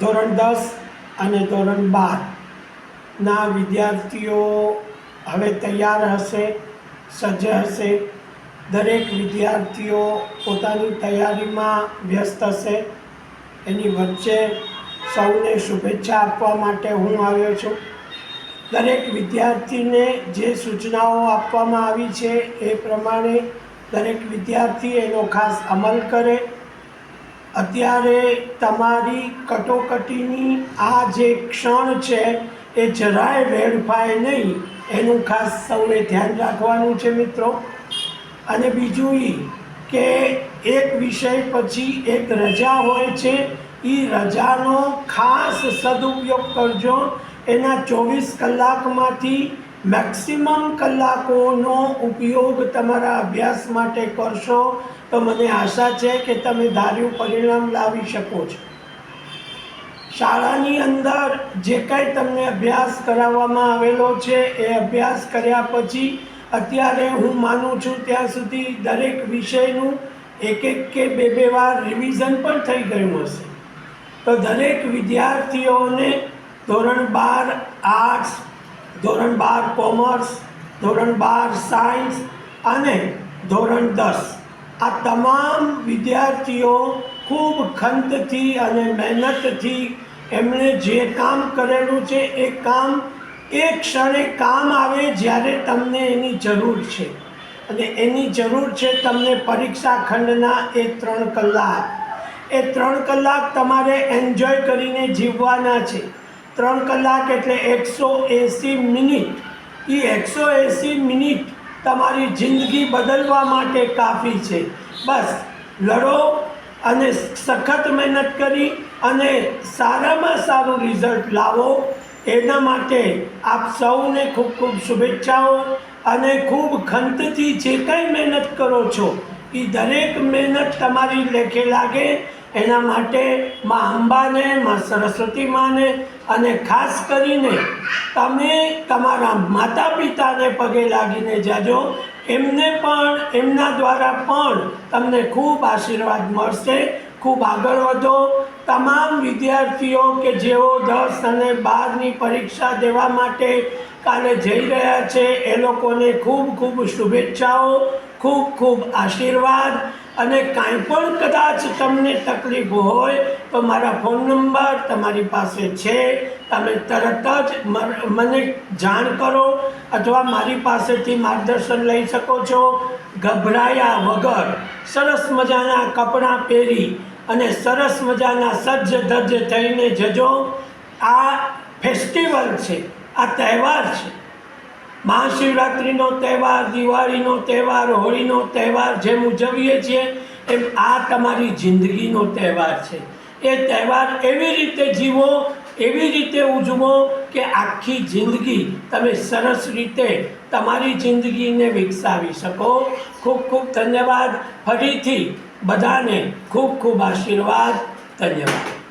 ધોરણ દસ અને ધોરણ બાર ના વિદ્યાર્થીઓ હવે તૈયાર હશે, સજ્જ હશે. દરેક વિદ્યાર્થીઓ પોતાની તૈયારીમાં વ્યસ્ત હશે. એની વચ્ચે સૌને શુભેચ્છા આપવા માટે હું આવ્યો છું. દરેક વિદ્યાર્થીને જે સૂચનાઓ આપવામાં આવી છે એ પ્રમાણે દરેક વિદ્યાર્થી એનો ખાસ અમલ કરે. અત્યારે તમારી કટોકટીની આ જે ક્ષણ છે, એ જરાય વેડફાય નહીં. એનું ખાસ સૌએ ધ્યાન રાખવાનું છે મિત્રો. અને બીજું એ કે એક વિષય પછી એક રજા હોય છે એ રજાનો ખાસ સદુપયોગ કરજો. એના ચોવીસ કલાકમાંથી મેક્સિમમ કલાકોનો ઉપયોગ તમારા અભ્યાસ માટે કરશો તો મને આશા છે કે તમે ધાર્યું પરિણામ લાવી શકો છો. શાળાની અંદર જે કંઈ તમને અભ્યાસ કરાવવામાં આવેલો છે એ અભ્યાસ કર્યા પછી અત્યારે હું માનું છું ત્યાં સુધી દરેક વિષયનું એક એક કે બે બે વાર રિવિઝન પણ થઈ ગયું હશે. તો દરેક વિદ્યાર્થીઓને ધોરણ બાર આર્ટ્સ ધોરણ બાર કોમર્સ, ધોરણ બાર સાયન્સ અને ધોરણ દસ. આ તમામ વિદ્યાર્થીઓ ખૂબ ખંતથી અને મહેનતથી એમણે જે કામ કરેલું છે, એ કામ એ ક્ષણે કામ આવે જ્યારે તમને એની જરૂર છે. અને એની જરૂર છે તમને પરીક્ષા ખંડના એ ત્રણ કલાક. એ ત્રણ કલાક તમારે એન્જોય કરીને જીવવાના છે. ત્રણ કલાક એટલે એકસો એંસી મિનિટ. એ એકસો એંસી મિનિટ તમારી જિંદગી બદલવા માટે કાફી છે. બસ, લડો અને સખત મહેનત કરી અને સારામાં સારું રિઝલ્ટ લાવો. એના માટે આપ સૌને ખૂબ ખૂબ શુભેચ્છાઓ અને ખૂબ ખંતથી જે કંઈ મહેનત કરો છો એ દરેક મહેનત તમારી લેખે લાગે એના માટે મા અંબાને, મા સરસ્વતી માને અને ખાસ કરીને તમે તમારા માતા પિતાને પગે લાગીને જાજો. એમને પણ, એમના દ્વારા પણ તમને ખૂબ આશીર્વાદ મળશે. ખૂબ આગળ વધો. તમામ વિદ્યાર્થીઓ કે જેઓ દસ અને બારની પરીક્ષા દેવા માટે કાલે જઈ રહ્યા છે, એ લોકોને ખૂબ ખૂબ શુભેચ્છાઓ, ખૂબ ખૂબ આશીર્વાદ. અને કાંઈ પણ કદાચ તમને તકલીફ હોય, તો મારા ફોન નંબર તમારી પાસે છે. તમે તરત જ મને જાણ કરો અથવા મારી પાસેથી માર્ગદર્શન લઈ શકો છો. ગભરાયા વગર સરસ મજાના કપડાં પહેરી અને સરસ મજાના સજ્જ ધજ્જ થઈને જજો. આ ફેસ્ટિવલ છે, આ તહેવાર છે. મહાશિવરાત્રિનો તહેવાર, દિવાળીનો તહેવાર, હોળીનો તહેવાર જેમ ઉજવીએ છીએ, એમ આ તમારી જિંદગીનો તહેવાર છે. એ તહેવાર એવી રીતે જીવો, એવી રીતે ઉજવો કે આખી જિંદગી તમે સરસ રીતે તમારી જિંદગીને વિકસાવી શકો. ખૂબ ખૂબ ધન્યવાદ. ફરીથી બધાને ખૂબ ખૂબ આશીર્વાદ. ધન્યવાદ.